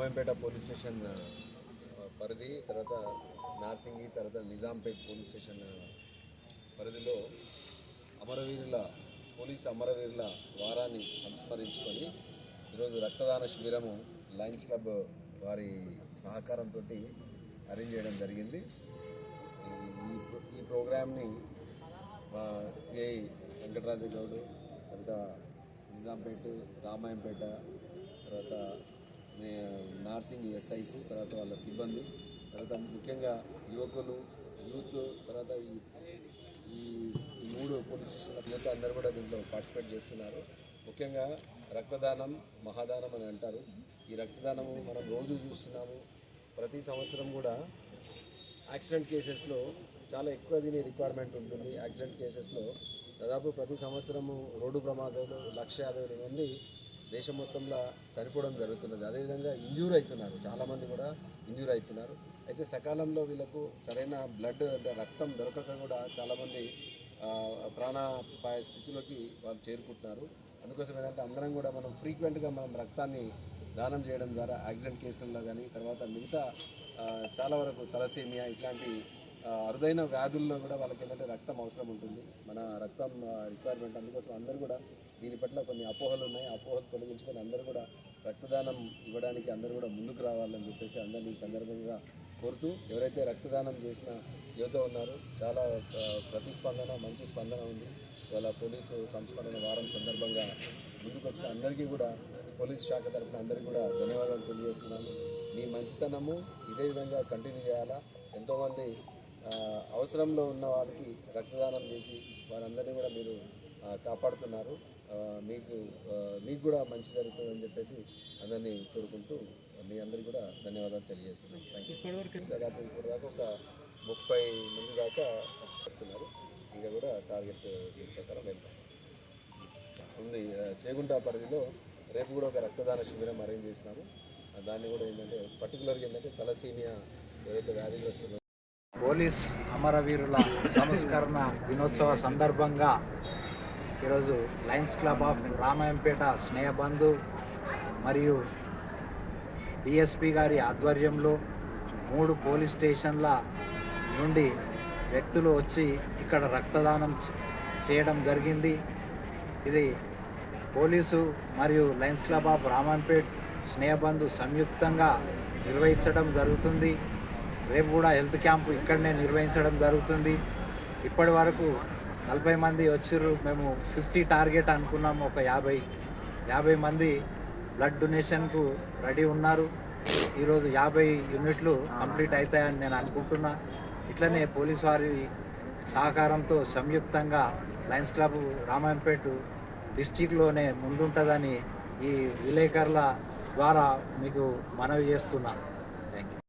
ఉమ్మాయంపేట police station పరిధి తర్వాత నార్సింగి తర్వాత నిజాంపేట్ పోలీస్ స్టేషన్ పరిధిలో అమరవీరుల పోలీస్ అమరవీరుల వారాన్ని సంస్మరించుకొని ఈరోజు రక్తదాన శిబిరము లయన్స్ క్లబ్ వారి సహకారంతో అరేంజ్ చేయడం జరిగింది. ఈ- ఈ ప్రోగ్రామ్ని మా సిఐ వెంకటరాజు గౌడ్ తర్వాత నిజాంపేట రామాయంపేట తర్వాత నార్సింగ్ ఎస్ఐస్ తర్వాత వాళ్ళ సిబ్బంది తర్వాత ముఖ్యంగా యువకులు యూత్ తర్వాత ఈ ఈ మూడు పోలీస్ స్టేషన్ల యువత అందరూ కూడా దీంట్లో పార్టిసిపేట్ చేస్తున్నారు. ముఖ్యంగా రక్తదానం మహాదానం అని అంటారు. ఈ రక్తదానము మనం రోజు చూస్తున్నాము. ప్రతి సంవత్సరం కూడా యాక్సిడెంట్ కేసెస్లో చాలా ఎక్కువ దీని రిక్వైర్మెంట్ ఉంటుంది. యాక్సిడెంట్ కేసెస్లో దాదాపు ప్రతి సంవత్సరము రోడ్డు ప్రమాదాలు లక్ష యాభై మంది దేశం మొత్తంలో చనిపోవడం జరుగుతున్నది. అదేవిధంగా ఇంజూర్ అవుతున్నారు చాలామంది కూడా ఇంజూర్ అవుతున్నారు అయితే సకాలంలో వీళ్ళకు సరైన బ్లడ్ అంటే రక్తం దొరకక కూడా చాలామంది ప్రాణాపాయ స్థితిలోకి వాళ్ళు చేరుకుంటున్నారు. అందుకోసం ఏంటంటే అందరం కూడా మనం ఫ్రీక్వెంట్గా మనం రక్తాన్ని దానం చేయడం ద్వారా యాక్సిడెంట్ కేసుల్లో కానీ తర్వాత మిగతా చాలా వరకు తలసేమియా ఇట్లాంటి అరుదైన వ్యాధుల్లో కూడా వాళ్ళకి ఏంటంటే రక్తం అవసరం ఉంటుంది. మన రక్తం రిక్వైర్మెంట్ అందుకోసం అందరూ కూడా దీని పట్ల కొన్ని అపోహలు ఉన్నాయి. అపోహలు తొలగించుకొని అందరూ కూడా రక్తదానం ఇవ్వడానికి అందరూ కూడా ముందుకు రావాలని చెప్పేసి అందరినీ సందర్భంగా కోరుతూ ఎవరైతే రక్తదానం చేసిన యువత ఉన్నారో చాలా ప్రతిస్పందన మంచి స్పందన ఉంది. ఇవాళ పోలీసు సంస్మరణ వారం సందర్భంగా ముందుకు వచ్చిన అందరికీ కూడా పోలీస్ శాఖ తరఫున అందరికీ కూడా ధన్యవాదాలు తెలియజేస్తున్నాను. మీ మంచితనము ఇదే విధంగా కంటిన్యూ చేయాలా? ఎంతోమంది అవసరంలో ఉన్న వాళ్ళకి రక్తదానం చేసి వారందరినీ కూడా మీరు కాపాడుతున్నారు. మీకు మీకు కూడా మంచి జరుగుతుందని చెప్పేసి అందరినీ కోరుకుంటూ మీ అందరికీ కూడా ధన్యవాదాలు తెలియజేస్తున్నాను థ్యాంక్ యూ దాదాపు ఇప్పుడు దాకా ఒక ముప్పై మంది దాకా చెప్తున్నారు. ఇంకా కూడా టార్గెట్ ప్రకారం వెళ్తాం. ఉంది చేగుంట పరిధిలో రేపు కూడా ఒక రక్తదాన శిబిరం అరేంజ్ చేసినాము దాన్ని కూడా ఏంటంటే పర్టికులర్గా ఏంటంటే తలసీమియా ఏదైతే వ్యాధిగ్రస్తులు పోలీస్ అమరవీరుల సంస్కరణ దినోత్సవ సందర్భంగా ఈరోజు Lions club of Ramayampet Snehabandhu మరియు డిఎస్పి గారి ఆధ్వర్యంలో మూడు పోలీస్ స్టేషన్ల నుండి వ్యక్తులు వచ్చి ఇక్కడ రక్తదానం చేయడం జరిగింది. ఇది పోలీసు మరియు Lions club of Ramayampet Snehabandhu సంయుక్తంగా నిర్వహించడం జరుగుతుంది. రేపు కూడా హెల్త్ క్యాంపు ఇక్కడనే నిర్వహించడం జరుగుతుంది. ఇప్పటి వరకు నలభై మంది వచ్చిర్రు. మేము ఫిఫ్టీ టార్గెట్ అనుకున్నాము ఒక యాభై యాభై మంది బ్లడ్ డొనేషన్కు రెడీ ఉన్నారు. ఈరోజు యాభై యూనిట్లు కంప్లీట్ అవుతాయని నేను అనుకుంటున్నా. ఇట్లనే పోలీస్ వారి సహకారంతో సంయుక్తంగా లయన్స్ క్లబ్ రామాయంపేట డిస్టిక్లోనే ముందుంటుందని ఈ విలేకరుల ద్వారా మీకు మనవి చేస్తున్నాను